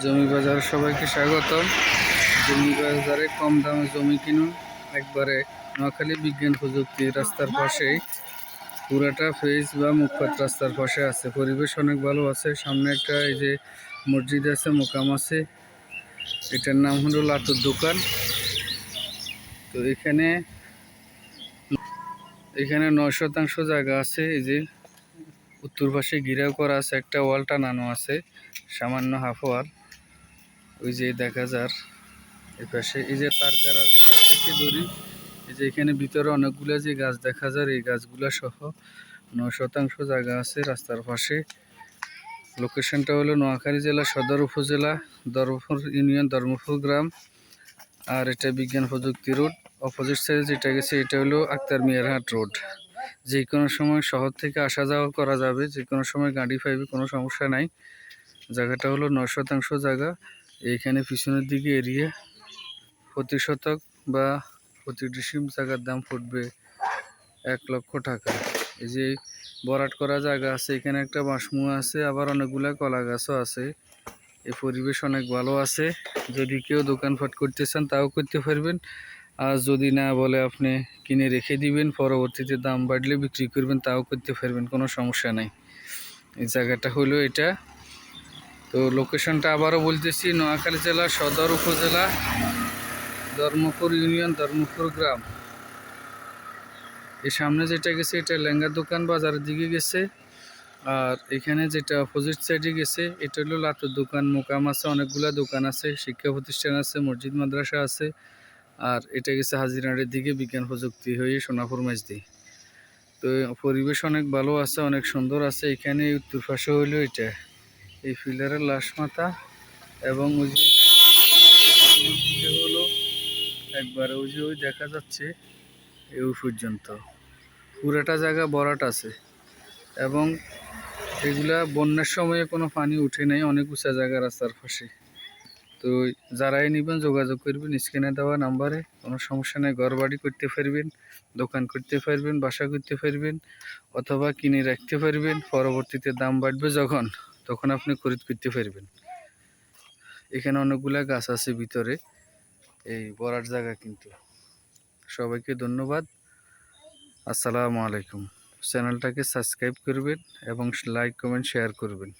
জমি বাজার সবাইকে স্বাগত। জমি বাজারে কম দামে জমি কিনুন। একবারে নোয়াখালী বিজ্ঞান প্রযুক্তি রাস্তার পাশেই। পুরাটা ফেজ বা মুখপাত রাস্তার পাশে আছে। পরিবেশ অনেক ভালো আছে। সামনে একটা এই যে মসজিদ আছে, মোকাম আছে। এটার নাম হলো লাতুর দোকান। তো এখানে এখানে নয় শতাংশ জায়গা আছে। এই যে উত্তর পাশে ঘিরাও করা আছে। একটা ওয়াল টানানো আছে। সামান্য হাফ ওয়াল। ওই যে দেখা যার এই পাশে, এই যে তার থেকে দড়ি এই যে এখানে ভিতরে অনেকগুলো যে গাছ দেখা যায় এই গাছগুলা সহ নয় শতাংশ জায়গা আছে রাস্তার পাশে। লোকেশনটা হলো নোয়াখালী জেলা সদর উপজেলা, ধর্মপুর ইউনিয়ন, ধর্মপুর গ্রাম। আর এটা বিজ্ঞান প্রযুক্তি রোড। অপোজিট সাইডে যেটা গেছে, এটা হলো আক্তার মিয়ারহাট রোড। যে কোনো সময় শহর থেকে আসা যাওয়া করা যাবে, যে কোনো সময় গাড়ি পাইবে, কোনো সমস্যা নাই। জায়গাটা হলো নয় শতাংশ জায়গা। এইখানে পিছনের দিকে এরিয়া প্রতি শতক বা প্রতি ডিসিম জায়গার দাম ফুটবে এক লক্ষ টাকা। এই যে বরাট করা জায়গা আছে, এখানে একটা বাঁশমুয়া আছে, আবার অনেকগুলা কলা গাছও আছে। এই পরিবেশ অনেক ভালো আছে। যদি কেউ দোকানপাট করতে চান তাও করতে পারবেন। আর যদি না বলে আপনি কিনে রেখে দিবেন, পরবর্তীতে দাম বাড়লে বিক্রি করবেন, তাও করতে পারবেন, কোনো সমস্যা নাই। এই জায়গাটা হলো এটা। তো লোকেশনটা আবারও বলতেছি, নোয়াখালী জেলা, সদর উপজেলা, ধর্মপুর ইউনিয়ন, ধর্মপুর গ্রাম। এই সামনে যেটা গেছে, এটা লেঙ্গা দোকান, বাজারের দিকে গেছে। আর এখানে যেটা অপোজিট সাইডে গেছে, এটা হলো লাতুর দোকান, মোকাম আছে, অনেকগুলা দোকান আছে, শিক্ষা প্রতিষ্ঠান আছে, মসজিদ, মাদ্রাসা আছে। আর এটা গেছে হাজিরাড়ের দিকে, বিজ্ঞান প্রযুক্তি হয়ে সোনাপুর মাঝদি তো পরিবেশ অনেক ভালো আছে, অনেক সুন্দর আছে, এখানে উত্তর পাশে হইল এটা। এই ফিল্ডারের লাশ মাথা এবং ওই যে হলো একবারে, ওই যে ওই দেখা যাচ্ছে এই পর্যন্ত। পুরাটা জায়গা বরাট আছে এবং এগুলা বন্যার সময়ে কোনো পানি উঠে নাই, অনেক উঁচা জায়গা রাস্তার পাশে। তো যারাই নেবেন যোগাযোগ করবেন, স্ক্রিনে দেওয়া নাম্বারে কোনো সমস্যা নেই ঘর বাড়ি করতে পারবেন, দোকান করতে পারবেন, বাসা করতে পারবেন, অথবা কিনে রাখতে পারবেন, পরবর্তীতে দাম বাড়বে যখন। তখন আপনি খরিদ করতে পারবেন। এখানে অনেকগুলা গাছ আছে ভিতরে, এই বরার জায়গা কিন্তু। সবাইকে ধন্যবাদ। আসসালামু আলাইকুম। চ্যানেলটাকে সাবস্ক্রাইব করবেন এবং লাইক, কমেন্ট, শেয়ার করবেন।